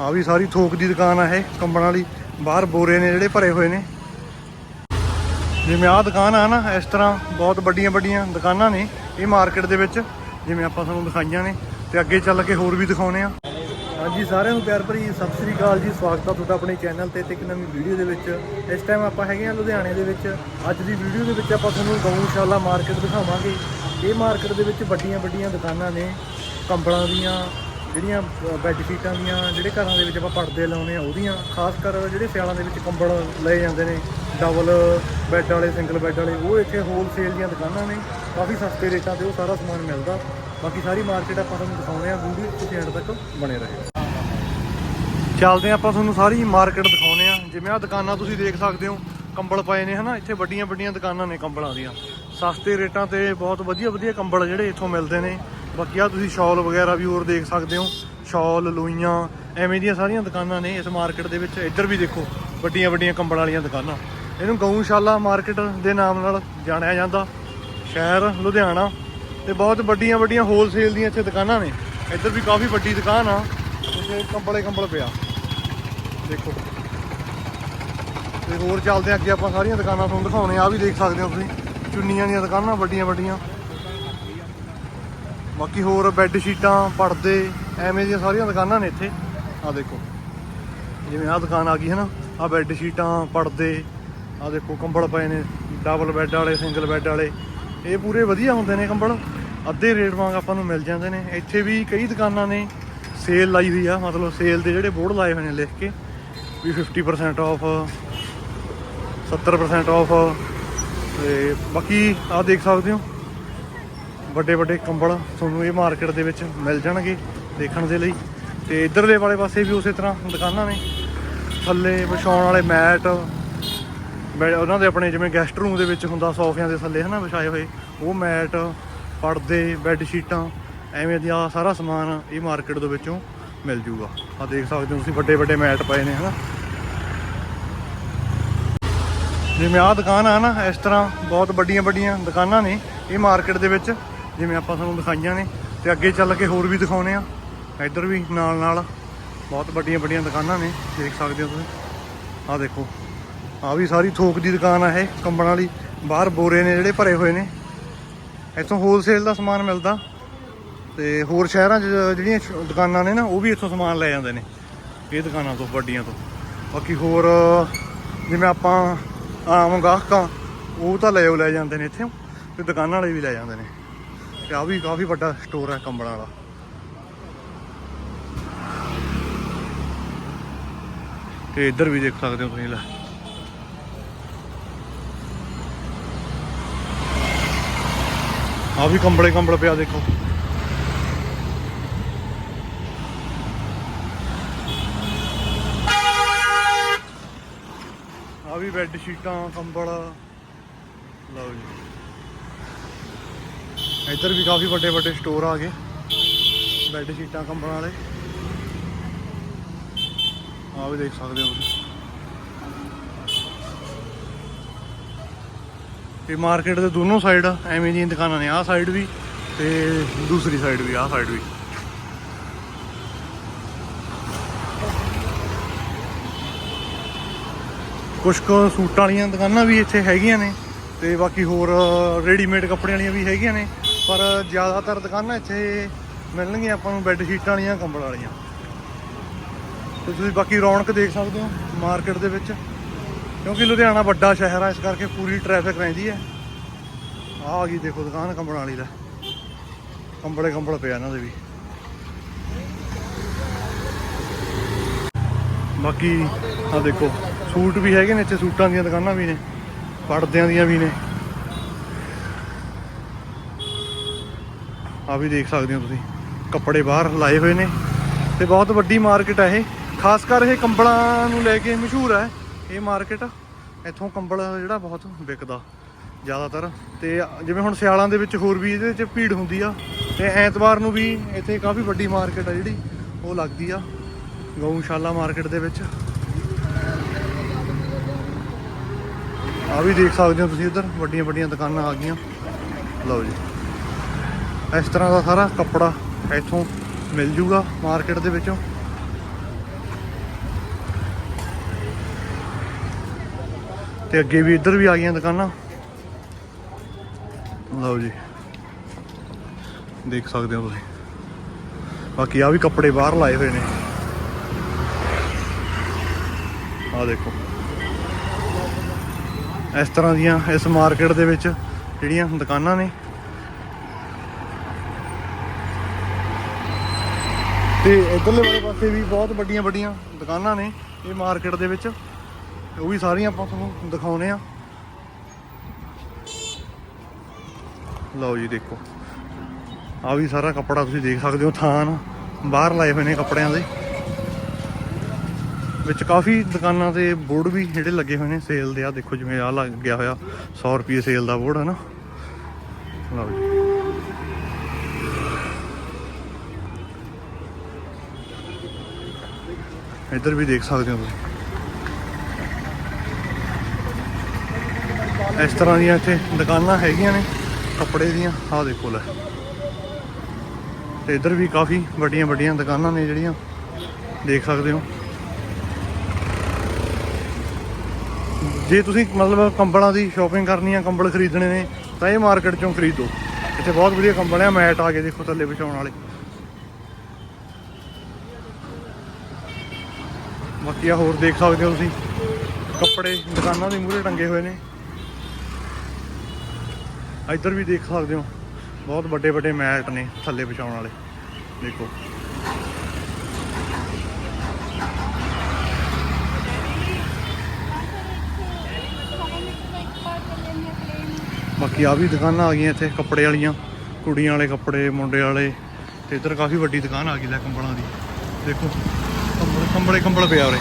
ਆ ਵੀ ਸਾਰੀ ਥੋਕ ਦੀ ਦੁਕਾਨ ਆ ਇਹ ਕੰਬਲਾਂ ਵਾਲੀ। ਬਾਹਰ ਬੋਰੇ ਨੇ ਜਿਹੜੇ ਭਰੇ ਹੋਏ ਨੇ। ਜਿਵੇਂ ਆਹ ਦੁਕਾਨ ਆ ਨਾ, ਇਸ ਤਰ੍ਹਾਂ ਬਹੁਤ ਵੱਡੀਆਂ ਵੱਡੀਆਂ ਦੁਕਾਨਾਂ ਨੇ ਇਹ ਮਾਰਕੀਟ ਦੇ ਵਿੱਚ, ਜਿਵੇਂ ਆਪਾਂ ਤੁਹਾਨੂੰ ਦਿਖਾਈਆਂ ਨੇ, ਤੇ ਅੱਗੇ ਚੱਲ ਕੇ ਹੋਰ ਵੀ ਦਿਖਾਉਣੇ ਆ। ਹਾਂਜੀ, ਸਾਰਿਆਂ ਨੂੰ ਪਿਆਰ ਭਰੀ ਸਤਿ ਸ੍ਰੀ ਅਕਾਲ ਜੀ, ਸਵਾਗਤ ਆ ਤੁਹਾਡਾ ਆਪਣੇ ਚੈਨਲ ਤੇ ਤੇ ਇੱਕ ਨਵੀਂ ਵੀਡੀਓ ਦੇ ਵਿੱਚ। ਇਸ ਟਾਈਮ ਆਪਾਂ ਹੈਗੇ ਆ ਲੁਧਿਆਣੇ ਦੇ ਵਿੱਚ। ਅੱਜ ਦੀ ਵੀਡੀਓ ਦੇ ਵਿੱਚ ਆਪਾਂ ਤੁਹਾਨੂੰ ਗਊਸ਼ਾਲਾ ਮਾਰਕੀਟ ਦਿਖਾਵਾਂਗੇ। ਇਹ ਮਾਰਕੀਟ ਦੇ ਵਿੱਚ ਵੱਡੀਆਂ ਵੱਡੀਆਂ ਦੁਕਾਨਾਂ ਨੇ, ਕੰਬਲਾਂ ਦੀਆਂ ਜਿਹੜੀਆਂ ਬੈੱਡ ਸ਼ੀਟਾਂ ਦੀਆਂ ਜਿਹੜੇ ਘਰਾਂ ਦੇ ਵਿੱਚ ਆਪਾਂ ਪਰਦੇ ਲਾਉਨੇ ਆ ਉਹਦੀਆਂ, ਖਾਸ ਕਰ ਜਿਹੜੇ ਸਿਆਲਾਂ ਦੇ ਵਿੱਚ ਕੰਬਲ ਲਏ ਜਾਂਦੇ ਨੇ ਡਬਲ ਬੈੱਡ ਵਾਲੇ ਸਿੰਗਲ ਬੈੱਡ ਵਾਲੇ, ਉਹ ਇੱਥੇ ਹੋਲਸੇਲ ਦੀਆਂ ਦੁਕਾਨਾਂ ਨੇ, ਕਾਫੀ ਸਸਤੇ ਰੇਟਾਂ ਤੇ ਉਹ ਸਾਰਾ ਸਮਾਨ ਮਿਲਦਾ। ਬਾਕੀ ਸਾਰੀ ਮਾਰਕੀਟ ਆਪਾਂ ਤੁਹਾਨੂੰ ਦਿਖਾਉਂਦੇ ਆ ਵੀਡੀਓ ਤੁਸੀਂ ਐਂਡ ਤੱਕ ਬਣੇ ਰਹੋ। ਚੱਲਦੇ ਆ ਆਪਾਂ ਤੁਹਾਨੂੰ ਸਾਰੀ ਮਾਰਕੀਟ ਦਿਖਾਉਂਦੇ ਆ ਜਿਵੇਂ ਆ ਦੁਕਾਨਾਂ ਤੁਸੀਂ ਦੇਖ ਸਕਦੇ ਹੋ, ਕੰਬਲ ਪਏ ਨੇ, ਹਨਾ? ਇੱਥੇ ਵੱਡੀਆਂ ਵੱਡੀਆਂ ਦੁਕਾਨਾਂ ਨੇ ਕੰਬਲਾਂ ਦੀਆਂ। ਸਸਤੇ ਰੇਟਾਂ ਤੇ ਬਹੁਤ ਵਧੀਆ ਵਧੀਆ ਕੰਬਲ ਜਿਹੜੇ ਇੱਥੋਂ ਮਿਲਦੇ ਨੇ। ਬਾਕੀ ਆ ਤੁਸੀਂ ਸ਼ਾਲ ਵਗੈਰਾ ਵੀ ਹੋਰ ਦੇਖ ਸਕਦੇ ਹੋ। ਸ਼ਾਲ, ਲੋਈਆਂ, ਐਵੇਂ ਦੀਆਂ ਸਾਰੀਆਂ ਦੁਕਾਨਾਂ ਨੇ ਇਸ ਮਾਰਕੀਟ ਦੇ ਵਿੱਚ। ਇੱਧਰ ਵੀ ਦੇਖੋ, ਵੱਡੀਆਂ ਵੱਡੀਆਂ ਕੰਬਲ ਵਾਲੀਆਂ ਦੁਕਾਨਾਂ। ਇਹਨੂੰ ਗਊਸ਼ਾਲਾ ਮਾਰਕੀਟ ਦੇ ਨਾਮ ਨਾਲ ਜਾਣਿਆ ਜਾਂਦਾ। ਸ਼ਹਿਰ, ਲੁਧਿਆਣਾ ਤੇ ਬਹੁਤ ਵੱਡੀਆਂ ਵੱਡੀਆਂ ਹੋਲਸੇਲ ਦੀਆਂ ਇੱਥੇ ਦੁਕਾਨਾਂ ਨੇ। ਇੱਧਰ ਵੀ ਕਾਫੀ ਵੱਡੀ ਦੁਕਾਨ ਆ, ਇੱਥੇ ਕੰਬਲੇ ਕੰਬਲ ਪਿਆ। ਦੇਖੋ। ਤੇ ਹੋਰ ਚੱਲਦੇ ਹਾਂ ਅੱਗੇ ਆਪਾਂ ਸਾਰੀਆਂ ਦੁਕਾਨਾਂ ਤੁਹਾਨੂੰ ਦਿਖਾਉਣੇ ਆ। ਆਹ ਵੀ ਦੇਖ ਸਕਦੇ ਹੋ ਤੁਸੀਂ, ਚੁੰਨੀਆਂ ਦੀਆਂ ਦੁਕਾਨਾਂ, ਵੱਡੀਆਂ ਵੱਡੀਆਂ। ਬਾਕੀ ਹੋਰ ਬੈੱਡ ਸ਼ੀਟਾਂ ਪਰਦੇ, ਐਵੇਂ ਦੀਆਂ ਸਾਰੀਆਂ ਦੁਕਾਨਾਂ ਨੇ ਇੱਥੇ। ਆ ਦੇਖੋ, ਜਿਵੇਂ ਆਹ ਦੁਕਾਨ ਆ ਗਈ ਹੈ ਨਾ ਆ ਬੈੱਡ ਸ਼ੀਟਾਂ ਪਰਦੇ ਆ ਦੇਖੋ ਕੰਬਲ ਪਏ ਨੇ ਡਬਲ ਬੈੱਡ ਵਾਲੇ ਸਿੰਗਲ ਬੈੱਡ ਵਾਲੇ। ਇਹ ਪੂਰੇ ਵਧੀਆ ਹੁੰਦੇ ਨੇ ਕੰਬਲ। ਅੱਧੇ ਰੇਟ ਵਾਂਗ ਆਪਾਂ ਨੂੰ ਮਿਲ ਜਾਂਦੇ ਨੇ। ਇੱਥੇ ਵੀ ਕਈ ਦੁਕਾਨਾਂ ਨੇ ਸੇਲ ਲਾਈ ਹੋਈ ਆ, ਮਤਲਬ ਸੇਲ ਦੇ ਜਿਹੜੇ ਬੋਰਡ ਲਾਏ ਹੋਏ ਨੇ ਲਿਖ ਕੇ, ਵੀ 50% ਆਫ 70% ਆਫ ਤੇ ਬਾਕੀ ਆ ਦੇਖ ਸਕਦੇ ਹੋ ਵੱਡੇ ਵੱਡੇ ਕੰਬਲ ਤੁਹਾਨੂੰ ਇਹ ਮਾਰਕੀਟ ਦੇ ਵਿੱਚ ਮਿਲ ਜਾਣਗੇ ਦੇਖਣ ਦੇ ਲਈ। ਤੇ ਇਧਰਲੇ ਵਾਲੇ ਪਾਸੇ ਵੀ ਉਸੇ ਤਰ੍ਹਾਂ ਦੁਕਾਨਾਂ ਨੇ। ਥੱਲੇ ਵਿਛਾਉਣ ਵਾਲੇ ਮੈਟ ਬੈ- ਉਹਨਾਂ ਦੇ ਆਪਣੇ ਜਿਵੇਂ ਗੈਸਟ ਰੂਮ ਦੇ ਵਿੱਚ ਹੁੰਦਾ ਸੋਫਿਆਂ ਦੇ ਥੱਲੇ ਹਨਾ ਵਿਛਾਏ ਹੋਏ, ਉਹ ਮੈਟ, ਪਰਦੇ ਬੈੱਡ ਸ਼ੀਟਾਂ ਐਵੇਂ ਦੀਆਂ ਸਾਰਾ ਸਮਾਨ ਇਹ ਮਾਰਕੀਟ ਦੇ ਵਿੱਚੋਂ ਮਿਲ ਜੂਗਾ। ਆ ਦੇਖ ਸਕਦੇ ਹੋ ਤੁਸੀਂ ਵੱਡੇ ਵੱਡੇ ਮੈਟ ਪਏ ਨੇ ਹਨਾ। ਜਿਵੇਂ ਆਹ ਦੁਕਾਨ ਆ ਨਾ, ਇਸ ਤਰ੍ਹਾਂ ਬਹੁਤ ਵੱਡੀਆਂ ਵੱਡੀਆਂ ਦੁਕਾਨਾਂ ਨੇ ਇਹ ਮਾਰਕੀਟ ਦੇ ਵਿੱਚ। ਜਿਵੇਂ ਆਪਾਂ ਤੁਹਾਨੂੰ ਦਿਖਾਈਆਂ ਨੇ ਤੇ ਅੱਗੇ ਚੱਲ ਕੇ ਹੋਰ ਵੀ ਦਿਖਾਉਣੇ ਆ। ਇੱਧਰ ਵੀ ਨਾਲ ਨਾਲ ਬਹੁਤ ਵੱਡੀਆਂ ਵੱਡੀਆਂ ਦੁਕਾਨਾਂ ਨੇ, ਦੇਖ ਸਕਦੇ ਹੋ ਤੁਸੀਂ। ਆਹ ਦੇਖੋ ਆ ਵੀ ਸਾਰੀ ਥੋਕ ਦੀ ਦੁਕਾਨ ਆ ਇਹ, ਕੰਬਣ ਵਾਲੀ। ਬਾਹਰ ਬੋਰੇ ਨੇ ਜਿਹੜੇ ਭਰੇ ਹੋਏ ਨੇ। ਇੱਥੋਂ ਹੋਲਸੇਲ ਦਾ ਸਮਾਨ ਮਿਲਦਾ ਤੇ ਹੋਰ ਸ਼ਹਿਰਾਂ 'ਚ ਜਿਹੜੀਆਂ ਸ਼- ਦੁਕਾਨਾਂ ਨੇ ਨਾ, ਉਹ ਵੀ ਇੱਥੋਂ ਸਮਾਨ ਲੈ ਜਾਂਦੇ ਨੇ। ਇਹ ਦੁਕਾਨਾਂ ਤੋਂ, ਵੱਡੀਆਂ ਤੋਂ। ਬਾਕੀ ਹੋਰ, ਜਿਵੇਂ ਆਪਾਂ ਆਮ ਗਾਹਕਾਂ, ਉਹ ਤਾਂ ਲੈ ਲੈ ਜਾਂਦੇ ਨੇ ਇੱਥੇ। ਤੇ ਦੁਕਾਨਾਂ ਵਾਲੇ ਵੀ ਲੈ ਜਾਂਦੇ ਨੇ। ਤੇ ਆ ਵੀ ਕਾਫੀ ਵੱਡਾ ਸਟੋਰ ਹੈ ਕੰਬਲਾਂ ਵਾਲਾ। ਤੇ ਇੱਧਰ ਵੀ ਦੇਖ ਸਕਦੇ ਹੋ ਤੁਸੀਂ ਲੈ। ਆ ਵੀ ਕੰਬਲੇ ਕੰਬਲ ਪਿਆ ਦੇਖੋ। ਆ ਵੀ ਬੈੱਡ ਸ਼ੀਟਾਂ ਕੰਬਲ ਲਓ ਜੀ। ਇੱਧਰ ਵੀ ਕਾਫੀ ਵੱਡੇ ਵੱਡੇ ਸਟੋਰ ਆ ਗਏ। ਬੈੱਡ ਸ਼ੀਟਾਂ ਕੰਬਲਾਂ ਵਾਲੇ। ਆ ਵੀ ਦੇਖ ਸਕਦੇ ਹੋ ਤੁਸੀਂ। ਤੇ ਮਾਰਕੀਟ ਦੇ ਦੋਨੋਂ ਸਾਈਡ ਐਵੇਂ ਦੀਆਂ ਦੁਕਾਨਾਂ ਨੇ। ਆਹ ਸਾਈਡ ਵੀ ਤੇ ਦੂਸਰੀ ਸਾਈਡ ਵੀ, ਆਹ ਸਾਈਡ ਵੀ। ਕੁਝ ਕੁ ਸੂਟਾਂ ਵਾਲੀਆਂ ਦੁਕਾਨਾਂ ਵੀ ਇੱਥੇ ਹੈਗੀਆਂ ਨੇ ਤੇ ਬਾਕੀ ਹੋਰ ਰੈਡੀਮੇਡ ਕੱਪੜਿਆਂ ਵਾਲੀਆਂ ਵੀ ਹੈਗੀਆਂ ਨੇ। ਪਰ ਜ਼ਿਆਦਾਤਰ ਦੁਕਾਨਾਂ ਇੱਥੇ ਮਿਲਣਗੀਆਂ ਆਪਾਂ ਨੂੰ ਬੈੱਡ ਸ਼ੀਟਾਂ ਵਾਲੀਆਂ, ਕੰਬਲ ਵਾਲੀਆਂ। ਤੇ ਤੁਸੀਂ ਬਾਕੀ ਰੌਣਕ ਦੇਖ ਸਕਦੇ ਹੋ ਮਾਰਕੀਟ ਦੇ ਵਿੱਚ। ਕਿਉਂਕਿ ਲੁਧਿਆਣਾ ਵੱਡਾ ਸ਼ਹਿਰ ਆ, ਇਸ ਕਰਕੇ ਪੂਰੀ ਟ੍ਰੈਫਿਕ ਰਹਿੰਦੀ ਹੈ। ਆਹ ਆ ਗਈ ਦੇਖੋ ਦੁਕਾਨ ਕੰਬਲ ਵਾਲੀ ਦਾ। ਕੰਬਲੇ ਕੰਬਲ ਪਿਆ ਇਹਨਾਂ ਦੇ ਵੀ। ਬਾਕੀ ਆ ਦੇਖੋ, ਸੂਟ ਵੀ ਹੈਗੇ ਨੇ ਇੱਥੇ, ਸੂਟਾਂ ਦੀਆਂ ਦੁਕਾਨਾਂ ਵੀ ਨੇ, ਪਰਦਿਆਂ ਦੀਆਂ ਵੀ ਨੇ। ਆ ਵੀ ਦੇਖ ਸਕਦੇ ਹੋ ਤੁਸੀਂ, ਕੱਪੜੇ ਬਾਹਰ ਲਾਏ ਹੋਏ ਨੇ ਤੇ ਬਹੁਤ ਵੱਡੀ ਮਾਰਕੀਟ ਹੈ ਇਹ। ਖਾਸ ਕਰ ਇਹ ਕੰਬਲਾਂ ਨੂੰ ਲੈ ਕੇ ਮਸ਼ਹੂਰ ਹੈ ਇਹ ਮਾਰਕੀਟ ਇੱਥੋਂ ਕੰਬਲ ਜਿਹੜਾ ਬਹੁਤ ਵਿਕਦਾ ਜ਼ਿਆਦਾਤਰ ਤੇ ਜਿਵੇਂ ਹੁਣ ਸਿਆਲਾਂ ਦੇ ਵਿੱਚ ਹੋਰ ਵੀ ਇਹਦੇ ਵਿੱਚ ਭੀੜ ਹੁੰਦੀ ਆ ਤੇ ਐਤਵਾਰ ਨੂੰ ਵੀ ਇੱਥੇ ਕਾਫੀ ਵੱਡੀ ਮਾਰਕੀਟ ਆ ਜਿਹੜੀ, ਉਹ ਲੱਗਦੀ ਆ ਗਊਸ਼ਾਲਾ ਮਾਰਕੀਟ ਦੇ ਵਿੱਚ। ਆ ਵੀ ਦੇਖ ਸਕਦੇ ਹੋ ਤੁਸੀਂ ਇੱਧਰ ਵੱਡੀਆਂ ਵੱਡੀਆਂ ਦੁਕਾਨਾਂ ਆ ਗਈਆਂ। ਲਓ ਜੀ। ਇਸ ਤਰ੍ਹਾਂ ਦਾ ਸਾਰਾ ਕੱਪੜਾ ਇੱਥੋਂ ਮਿਲ ਜੂਗਾ ਮਾਰਕੀਟ ਦੇ ਵਿੱਚੋਂ। ਤੇ ਅੱਗੇ ਵੀ ਇੱਧਰ ਵੀ ਆ ਗਈਆਂ ਦੁਕਾਨਾਂ। ਲਓ ਜੀ। ਦੇਖ ਸਕਦੇ ਹੋ ਤੁਸੀਂ। ਬਾਕੀ ਆ ਵੀ ਕੱਪੜੇ ਬਾਹਰ ਲਾਏ ਹੋਏ ਨੇ। ਆ ਦੇਖੋ। ਇਸ ਤਰ੍ਹਾਂ ਦੀਆਂ ਇਸ ਮਾਰਕੀਟ ਦੇ ਵਿੱਚ ਜਿਹੜੀਆਂ ਦੁਕਾਨਾਂ ਨੇ ਤੇ ਇਧਰਲੇ ਵਾਲੇ ਪਾਸੇ ਵੀ ਬਹੁਤ ਵੱਡੀਆਂ ਵੱਡੀਆਂ ਦੁਕਾਨਾਂ ਨੇ ਇਹ ਮਾਰਕੀਟ ਦੇ ਵਿੱਚ। ਉਹ ਵੀ ਸਾਰੀਆਂ ਆਪਾਂ ਤੁਹਾਨੂੰ ਦਿਖਾਉਨੇ ਆ। ਲਓ ਜੀ ਦੇਖੋ। ਆ ਵੀ ਸਾਰਾ ਕੱਪੜਾ ਤੁਸੀਂ ਦੇਖ ਸਕਦੇ ਹੋ ਥਾਨ ਬਾਹਰ ਲਾਏ ਹੋਏ ਨੇ ਕੱਪੜਿਆਂ ਦੇ। ਵਿੱਚ ਕਾਫੀ ਦੁਕਾਨਾਂ ਤੇ ਬੋਰਡ ਵੀ ਜਿਹੜੇ ਲੱਗੇ ਹੋਏ ਨੇ ਸੇਲ ਦੇ। ਆ ਦੇਖੋ ਜਿਵੇਂ ਆ ਲੱਗ ਗਿਆ ਹੋਇਆ। 100 ਰੁਪਏ ਸੇਲ ਦਾ ਬੋਰਡ ਹੈ ਨਾ। ਲਓ ਜੀ। ਇੱਧਰ ਵੀ ਦੇਖ ਸਕਦੇ ਹੋ ਤੁਸੀਂ। ਇਸ ਤਰ੍ਹਾਂ ਦੀਆਂ ਇੱਥੇ ਦੁਕਾਨਾਂ ਹੈਗੀਆਂ ਨੇ, ਕੱਪੜੇ ਦੀਆਂ, ਆਹ ਦੇਖੋ ਲੈ। ਤੇ ਇੱਧਰ ਵੀ ਕਾਫੀ ਵੱਡੀਆਂ ਵੱਡੀਆਂ ਦੁਕਾਨਾਂ ਨੇ ਜਿਹੜੀਆਂ, ਦੇਖ ਸਕਦੇ ਹੋ। ਜੇ ਤੁਸੀਂ ਮਤਲਬ ਕੰਬਲਾਂ ਦੀ ਸ਼ਾਪਿੰਗ ਕਰਨੀ ਆ, ਕੰਬਲ ਖਰੀਦਣੇ ਨੇ, ਤਾਂ ਇਹ ਮਾਰਕੀਟ ਚੋਂ ਖਰੀਦੋ। ਇੱਥੇ ਬਹੁਤ ਵਧੀਆ ਕੰਬਲ ਆ, ਮੈਟ ਆ ਗਏ ਦੇਖੋ ਥੱਲੇ ਵਿਛਾਉਣ ਵਾਲੇ। ਬਾਕੀ ਆ, ਹੋਰ ਦੇਖ ਸਕਦੇ ਹੋ ਤੁਸੀਂ। ਕੱਪੜੇ, ਦੁਕਾਨਾਂ ਦੇ ਮੂਹਰੇ ਟੰਗੇ ਹੋਏ ਨੇ। ਇੱਧਰ ਵੀ ਦੇਖ ਸਕਦੇ ਹੋ, ਬਹੁਤ ਵੱਡੇ ਵੱਡੇ ਮੈਟ ਨੇ ਥੱਲੇ ਵਿਛਾਉਣ ਵਾਲੇ। ਦੇਖੋ। ਬਾਕੀ ਆ ਵੀ ਦੁਕਾਨਾਂ ਆ ਗਈਆਂ ਇੱਥੇ, ਕੱਪੜੇ ਵਾਲੀਆਂ, ਕੁੜੀਆਂ ਵਾਲੇ ਕੱਪੜੇ, ਮੁੰਡੇ ਵਾਲੇ। ਤੇ ਇੱਧਰ ਕਾਫੀ ਵੱਡੀ ਦੁਕਾਨ ਆ ਗਈ ਲੈ ਕੰਬਲਾਂ ਦੀ। ਦੇਖੋ। ਕੰਬਲੇ ਕੰਬਲ ਪਿਆ ਉਰੇ।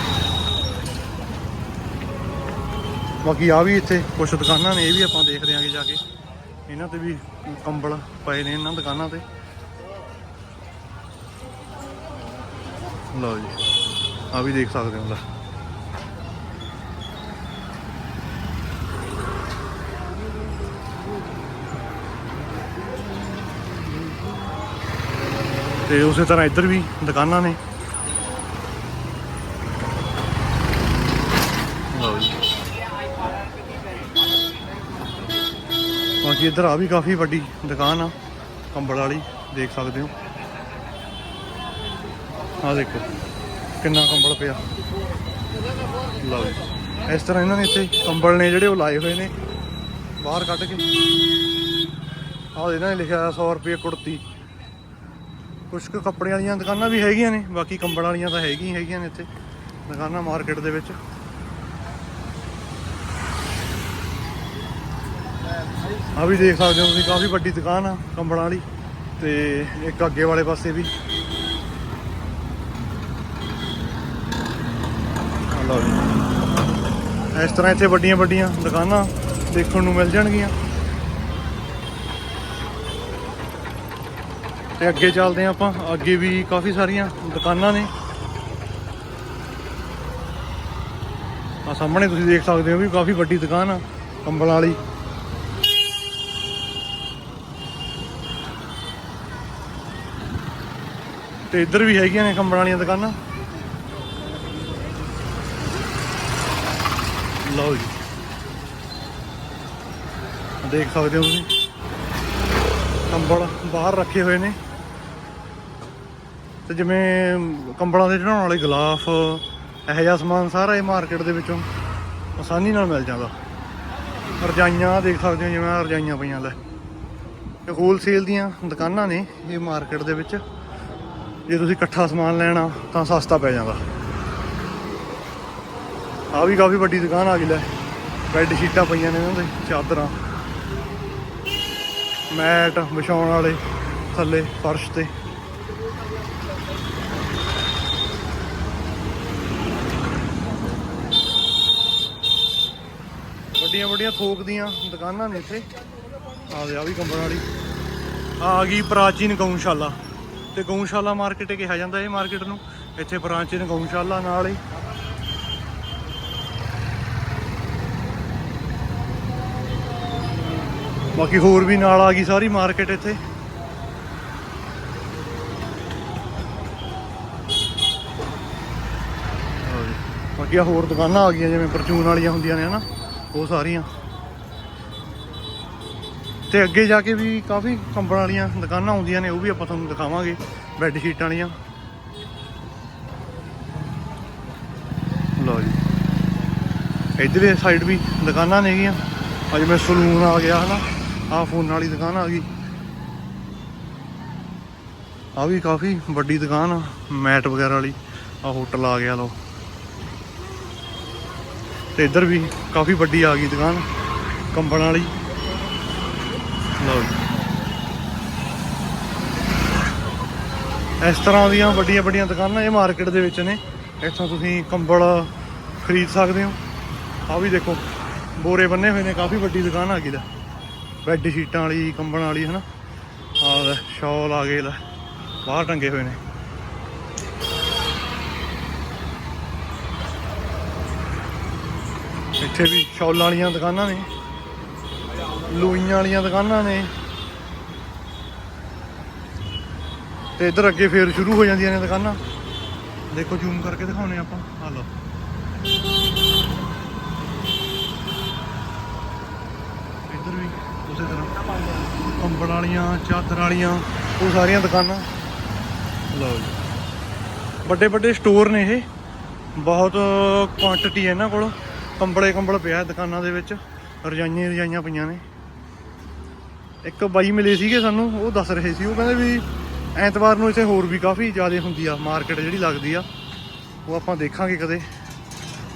ਬਾਕੀ ਆ ਵੀ ਇੱਥੇ ਕੁਝ ਦੁਕਾਨਾਂ ਨੇ, ਇਹ ਵੀ ਆਪਾਂ ਦੇਖਦੇ ਆਂਗੇ ਜਾ ਕੇ। ਇਹਨਾਂ ਤੇ ਵੀ ਕੰਬਲ ਪਏ ਨੇ ਇਹਨਾਂ ਦੁਕਾਨਾਂ ਤੇ। ਲਓ ਜੀ ਆ ਵੀ ਦੇਖ ਸਕਦੇ ਹੋ ਲੈ ਤੇ ਉਸੇ ਤਰ੍ਹਾਂ ਇੱਧਰ ਵੀ ਦੁਕਾਨਾਂ ਨੇ ਲਓ ਜੀ ਬਾਕੀ ਇੱਧਰ ਆ ਵੀ ਕਾਫੀ ਵੱਡੀ ਦੁਕਾਨ ਆ, ਕੰਬਲ ਵਾਲੀ, ਦੇਖ ਸਕਦੇ ਹੋ। ਆ ਦੇਖੋ, ਕਿੰਨਾ ਕੰਬਲ ਪਿਆ। ਲਓ ਜੀ। ਇਸ ਤਰ੍ਹਾਂ ਇਹਨਾਂ ਨੇ ਇੱਥੇ ਕੰਬਲ ਨੇ ਜਿਹੜੇ ਉਹ ਲਾਏ ਹੋਏ ਨੇ, ਬਾਹਰ ਕੱਢ ਕੇ। ਆਹ ਇਹਨਾਂ ਨੇ ਲਿਖਿਆ 100 ਰੁਪਏ ਕੁੜਤੀ। ਕੁਝ ਕੁ ਕੱਪੜਿਆਂ ਵਾਲੀਆਂ ਦੁਕਾਨਾਂ ਵੀ ਹੈਗੀਆਂ ਨੇ, ਬਾਕੀ ਕੰਬਲ ਵਾਲੀਆਂ ਤਾਂ ਹੈਗੀਆਂ ਹੈਗੀਆਂ ਨੇ ਇੱਥੇ, ਦੁਕਾਨਾਂ ਮਾਰਕੀਟ ਦੇ ਵਿੱਚ। ਆ ਵੀ ਦੇਖ ਸਕਦੇ ਹੋ ਤੁਸੀਂ, ਕਾਫੀ ਵੱਡੀ ਦੁਕਾਨ ਆ ਕੰਬਲਾਂ ਵਾਲੀ ਤੇ ਇੱਕ ਅੱਗੇ ਵਾਲੇ ਪਾਸੇ ਵੀ। ਲਓ ਜੀ। ਇਸ ਤਰ੍ਹਾਂ ਇੱਥੇ ਵੱਡੀਆਂ ਵੱਡੀਆਂ ਦੁਕਾਨਾਂ ਦੇਖਣ ਨੂੰ ਮਿਲ ਜਾਣਗੀਆਂ। ਤੇ ਅੱਗੇ ਚੱਲਦੇ ਹਾਂ ਆਪਾਂ, ਅੱਗੇ ਵੀ ਕਾਫੀ ਸਾਰੀਆਂ ਦੁਕਾਨਾਂ ਨੇ। ਆ ਸਾਹਮਣੇ ਤੁਸੀਂ ਦੇਖ ਸਕਦੇ ਹੋ ਵੀ ਕਾਫੀ ਵੱਡੀ ਦੁਕਾਨ ਆ ਕੰਬਲ ਵਾਲੀ। ਤੇ ਇੱਧਰ ਵੀ ਹੈਗੀਆਂ ਨੇ ਕੰਬਲ ਵਾਲੀਆਂ ਦੁਕਾਨਾਂ। ਲਓ ਜੀ। ਦੇਖ ਸਕਦੇ ਹੋ ਤੁਸੀਂ। ਕੰਬਲ ਬਾਹਰ ਰੱਖੇ ਹੋਏ ਨੇ। ਤੇ ਜਿਵੇਂ ਕੰਬਲਾਂ ਦੇ ਚੜਾਉਣ ਵਾਲੇ ਗਲਾਫ, ਇਹੋ ਜਿਹਾ ਸਮਾਨ ਸਾਰਾ ਇਹ ਮਾਰਕੀਟ ਦੇ ਵਿੱਚੋਂ ਆਸਾਨੀ ਨਾਲ ਮਿਲ ਜਾਂਦਾ। ਰਜਾਈਆਂ ਦੇਖ ਸਕਦੇ ਹੋ, ਜਿਵੇਂ ਰਜਾਈਆਂ ਪਈਆਂ ਲੈ। ਇਹ ਹੋਲਸੇਲ ਦੀਆਂ ਦੁਕਾਨਾਂ ਨੇ ਇਹ ਮਾਰਕੀਟ ਦੇ ਵਿੱਚ। ਜੇ ਤੁਸੀਂ ਇਕੱਠਾ ਸਮਾਨ ਲੈਣਾ ਤਾਂ ਸਸਤਾ ਪੈ ਜਾਂਦਾ। ਆ ਵੀ ਕਾਫੀ ਵੱਡੀ ਦੁਕਾਨ ਆ ਗਈ ਲੈ। ਬੈੱਡ ਸ਼ੀਟਾਂ ਪਈਆਂ ਨੇ ਇਹਨਾਂ ਦੇ, ਚਾਦਰਾਂ। ਮੈਟ, ਵਿਛਾਉਣ ਵਾਲੇ, ਥੱਲੇ ਫਰਸ਼ ਤੇ। ਵੱਡੀਆਂ ਵੱਡੀਆਂ ਥੋਕ ਦੀਆਂ ਦੁਕਾਨਾਂ ਨੇ ਇੱਥੇ। ਆ ਦੇ ਆ ਵੀ ਕੰਬਣ ਵਾਲੀ। ਆ ਗਈ ਪ੍ਰਾਚੀਨ ਗਊਸ਼ਾਲਾ। ਤੇ ਗਊਸ਼ਾਲਾ ਮਾਰਕੀਟ ਕਿਹਾ ਜਾਂਦਾ ਇਹ ਮਾਰਕੀਟ ਨੂੰ। ਇੱਥੇ ਬ੍ਰਾਂਚ ਨੇ ਗਊਸ਼ਾਲਾ ਨਾਲ ਹੀ। ਬਾਕੀ ਹੋਰ ਵੀ ਨਾਲ ਆ ਗਈ ਸਾਰੀ ਮਾਰਕੀਟ ਇੱਥੇ। ਬਾਕੀ ਆਹ ਹੋਰ ਦੁਕਾਨਾਂ ਆ ਗਈਆਂ, ਜਿਵੇਂ ਪਰਚੂਨ ਵਾਲੀਆਂ ਹੁੰਦੀਆਂ ਨੇ, ਹਨਾ? ਉਹ ਸਾਰੀਆਂ। ਤੇ ਅੱਗੇ ਜਾ ਕੇ ਵੀ ਕਾਫੀ ਕੰਬਣ ਵਾਲੀਆਂ ਦੁਕਾਨਾਂ ਆਉਂਦੀਆਂ ਨੇ, ਉਹ ਵੀ ਆਪਾਂ ਤੁਹਾਨੂੰ ਦਿਖਾਵਾਂਗੇ ਬੈੱਡ ਸ਼ੀਟਾਂ ਵਾਲੀਆਂ। ਲਓ ਜੀ। ਇਧਰਲੇ ਸਾਈਡ ਵੀ ਦੁਕਾਨਾਂ ਨੇਗੀਆਂ ਅੱਜ ਮੈਂ ਸਲੂਨ ਆ ਗਿਆ ਹਨਾ ਆ ਫੋਨ ਵਾਲੀ ਦੁਕਾਨ ਆ ਗਈ। ਆ ਵੀ ਕਾਫੀ ਵੱਡੀ ਦੁਕਾਨ ਆ, ਮੈਟ ਵਗੈਰਾ ਵਾਲੀ ਆ ਹੋਟਲ ਆ ਗਿਆ ਲੋ ਤੇ ਇੱਧਰ ਵੀ ਕਾਫੀ ਵੱਡੀ ਆ ਗਈ ਦੁਕਾਨ ਕੰਬਣ ਵਾਲੀ। ਲਓ ਜੀ। ਇਸ ਤਰ੍ਹਾਂ ਦੀਆਂ ਵੱਡੀਆਂ ਵੱਡੀਆਂ ਦੁਕਾਨਾਂ ਇਹ ਮਾਰਕੀਟ ਦੇ ਵਿੱਚ ਨੇ। ਇੱਥੋਂ ਤੁਸੀਂ ਕੰਬਲ ਖਰੀਦ ਸਕਦੇ ਹੋ। ਆ ਵੀ ਦੇਖੋ, ਬੋਰੇ ਬੰਨੇ ਹੋਏ ਨੇ, ਕਾਫੀ ਵੱਡੀ ਦੁਕਾਨ ਆ ਗਈ ਦਾ ਬੈੱਡ ਸ਼ੀਟਾਂ ਵਾਲੀ ਕੰਬਲ ਵਾਲੀ, ਹਨਾ। ਆ ਸ਼ਾਲ ਆ ਗਏ ਲੈ ਬਾਹਰ ਟੰਗੇ ਹੋਏ ਨੇ। ਇੱਥੇ ਵੀ ਸ਼ਾਲਾਂ ਵਾਲੀਆਂ ਦੁਕਾਨਾਂ ਨੇ। ਲੂਈਆਂ ਵਾਲੀਆਂ ਦੁਕਾਨਾਂ ਨੇ। ਤੇ ਇੱਧਰ ਅੱਗੇ ਫੇਰ ਸ਼ੁਰੂ ਹੋ ਜਾਂਦੀਆਂ ਨੇ ਦੁਕਾਨਾਂ। ਦੇਖੋ ਜ਼ੂਮ ਕਰਕੇ ਦਿਖਾਉਨੇ ਆਪਾਂ। ਆ ਲਓ। ਇੱਧਰ ਵੀ ਉਸੇ ਤਰ੍ਹਾਂ। ਕੰਬਲ ਵਾਲੀਆਂ, ਚਾਦਰ ਵਾਲੀਆਂ, ਉਹ ਸਾਰੀਆਂ ਦੁਕਾਨਾਂ। ਲਓ ਜੀ। ਵੱਡੇ ਵੱਡੇ ਸਟੋਰ ਨੇ ਇਹ। ਬਹੁਤ ਕੁਆਂਟੀਟੀ ਹੈ ਇਹਨਾਂ ਕੋਲ। ਕੰਬਲੇ ਕੰਬਲ ਪਿਆ ਦੁਕਾਨਾਂ ਦੇ ਵਿੱਚ। ਰਜਾਈਆਂ ਰਜਾਈਆਂ ਪਈਆਂ ਨੇ। ਇੱਕ ਬਾਈ ਮਿਲੇ ਸੀਗੇ ਸਾਨੂੰ, ਉਹ ਦੱਸ ਰਹੇ ਸੀ, ਉਹ ਕਹਿੰਦੇ ਵੀ ਐਤਵਾਰ ਨੂੰ ਇੱਥੇ ਹੋਰ ਵੀ ਕਾਫੀ ਜ਼ਿਆਦਾ ਹੁੰਦੀ ਆ ਮਾਰਕੀਟ ਜਿਹੜੀ ਲੱਗਦੀ ਆ, ਉਹ ਆਪਾਂ ਦੇਖਾਂਗੇ ਕਦੇ।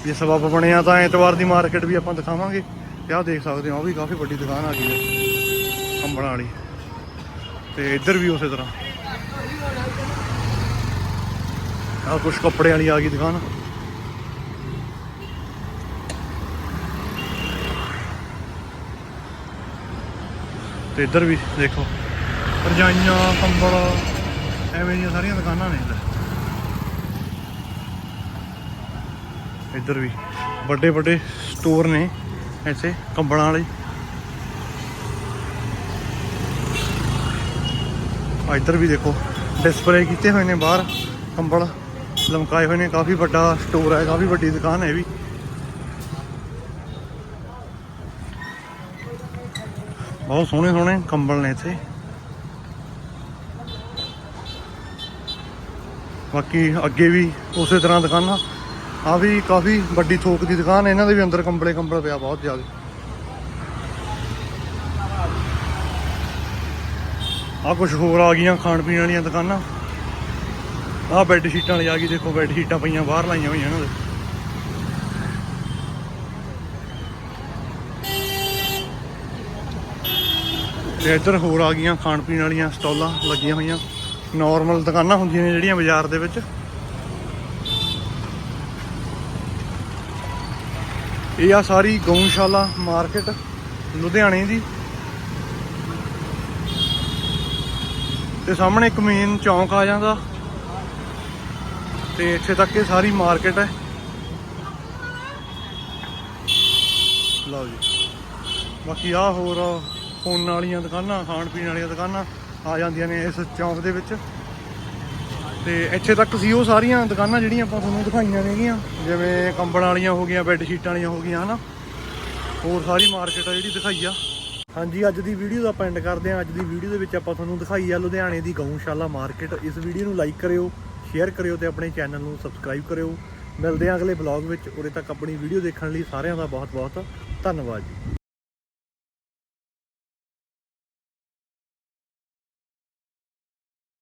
ਜੇ ਸਬਬ ਬਣਿਆ ਤਾਂ ਐਤਵਾਰ ਦੀ ਮਾਰਕੀਟ ਵੀ ਆਪਾਂ ਦਿਖਾਵਾਂਗੇ। ਤੇ ਆਹ ਦੇਖ ਸਕਦੇ ਹੋ ਉਹ ਵੀ ਕਾਫੀ ਵੱਡੀ ਦੁਕਾਨ ਆ ਗਈ ਹੈ ਅੰਬਲਾਂ ਵਾਲੀ। ਤੇ ਇੱਧਰ ਵੀ ਉਸੇ ਤਰ੍ਹਾਂ। ਆਹ ਕੁਝ ਕੱਪੜੇ ਵਾਲੀ ਆ ਗਈ ਦੁਕਾਨ। ਤੇ ਇੱਧਰ ਵੀ ਦੇਖੋ। ਰਜਾਈਆਂ, ਕੰਬਲ, ਐਵੇਂ ਦੀਆਂ ਸਾਰੀਆਂ ਦੁਕਾਨਾਂ ਨੇ ਇੱਧਰ। ਇੱਧਰ ਵੀ ਵੱਡੇ ਵੱਡੇ ਸਟੋਰ ਨੇ ਇੱਥੇ, ਕੰਬਲਾਂ ਵਾਲੇ। ਆ ਇੱਧਰ ਵੀ ਦੇਖੋ ਡਿਸਪਲੇ ਕੀਤੇ ਹੋਏ ਨੇ ਬਾਹਰ, ਕੰਬਲ। ਲਮਕਾਏ ਹੋਏ ਨੇ, ਕਾਫੀ ਵੱਡਾ ਸਟੋਰ ਹੈ, ਕਾਫੀ ਵੱਡੀ ਦੁਕਾਨ ਹੈ ਇਹ ਵੀ। ਬਹੁਤ ਸੋਹਣੇ ਸੋਹਣੇ ਕੰਬਲ ਨੇ ਇੱਥੇ। ਬਾਕੀ ਅੱਗੇ ਵੀ ਉਸੇ ਤਰ੍ਹਾਂ ਦੁਕਾਨਾਂ। ਆ ਵੀ ਕਾਫੀ ਵੱਡੀ ਥੋਕ ਦੀ ਦੁਕਾਨ ਇਹਨਾਂ ਦੇ ਵੀ ਅੰਦਰ ਕੰਬਲੇ ਕੰਬਲ ਪਿਆ ਬਹੁਤ ਜ਼ਿਆਦਾ। ਆ ਕੁਝ ਹੋਰ ਆ ਗਈਆਂ ਖਾਣ ਪੀਣ ਵਾਲੀਆਂ ਦੁਕਾਨਾਂ। ਆ ਬੈੱਡ ਸ਼ੀਟਾਂ ਵਾਲੀ ਆ ਗਈ, ਦੇਖੋ ਬੈੱਡ ਸ਼ੀਟਾਂ ਪਈਆਂ, ਬਾਹਰ ਲਾਈਆਂ ਹੋਈਆਂ ਇਹਨਾਂ ਦੇ। ਤੇ ਇੱਧਰ ਹੋਰ ਆ ਗਈਆਂ ਖਾਣ ਪੀਣ ਵਾਲੀਆਂ ਸਟਾਲਾਂ ਲੱਗੀਆਂ ਹੋਈਆਂ। ਨਾਰਮਲ ਦੁਕਾਨਾਂ ਹੁੰਦੀਆਂ ਨੇ ਜਿਹੜੀਆਂ ਬਾਜ਼ਾਰ ਦੇ ਵਿੱਚ। ਇਹ ਆ ਸਾਰੀ ਗਊਸ਼ਾਲਾ ਮਾਰਕੀਟ, ਲੁਧਿਆਣੇ ਦੀ। ਤੇ ਸਾਹਮਣੇ ਇੱਕ ਮੇਨ ਚੌਂਕ ਆ ਜਾਂਦਾ। ਤੇ ਇੱਥੇ ਤੱਕ ਇਹ ਸਾਰੀ ਮਾਰਕੀਟ ਹੈ। ਲਓ ਜੀ। ਬਾਕੀ ਆ ਹੋਰ ਫੋਨ ਵਾਲੀਆਂ ਦੁਕਾਨਾਂ, ਖਾਣ ਪੀਣ ਵਾਲੀਆਂ ਦੁਕਾਨਾਂ ਆ ਜਾਂਦੀਆਂ ਨੇ ਇਸ ਚੌਂਕ ਦੇ ਵਿੱਚ। ਤੇ ਇੱਥੇ ਤੱਕ ਸੀ ਉਹ ਸਾਰੀਆਂ ਦੁਕਾਨਾਂ ਜਿਹੜੀਆਂ ਆਪਾਂ ਤੁਹਾਨੂੰ ਦਿਖਾਈਆਂ ਨੇਗੀਆਂ, ਜਿਵੇਂ ਕੰਬਲ ਵਾਲੀਆਂ ਹੋ ਗਈਆਂ ਬੈੱਡ ਸ਼ੀਟਾਂ ਵਾਲੀਆਂ ਹੋ ਗਈਆਂ, ਹਨਾ? ਹੋਰ ਸਾਰੀ ਮਾਰਕੀਟ ਆ ਜਿਹੜੀ ਦਿਖਾਈ ਆ। ਹਾਂਜੀ, ਅੱਜ ਦੀ ਵੀਡੀਓ ਦਾ ਆਪਾਂ ਐਂਡ ਕਰਦੇ ਹਾਂ। ਅੱਜ ਦੀ ਵੀਡੀਓ ਦੇ ਵਿੱਚ ਆਪਾਂ ਤੁਹਾਨੂੰ ਦਿਖਾਈ ਆ ਲੁਧਿਆਣੇ ਦੀ ਗਊਸ਼ਾਲਾ ਮਾਰਕੀਟ ਇਸ ਵੀਡੀਓ ਨੂੰ ਲਾਈਕ ਕਰਿਓ ਸ਼ੇਅਰ ਕਰਿਓ ਤੇ ਆਪਣੇ ਚੈਨਲ ਨੂੰ ਸਬਸਕ੍ਰਾਈਬ ਕਰਿਓ। ਮਿਲਦੇ ਹਾਂ ਅਗਲੇ ਬਲੌਗ ਵਿੱਚ। ਉਰੇ ਤੱਕ ਆਪਣੀ ਵੀਡੀਓ ਦੇਖਣ ਲਈ ਸਾਰਿਆਂ ਦਾ ਬਹੁਤ ਬਹੁਤ ਧੰਨਵਾਦ ਜੀ।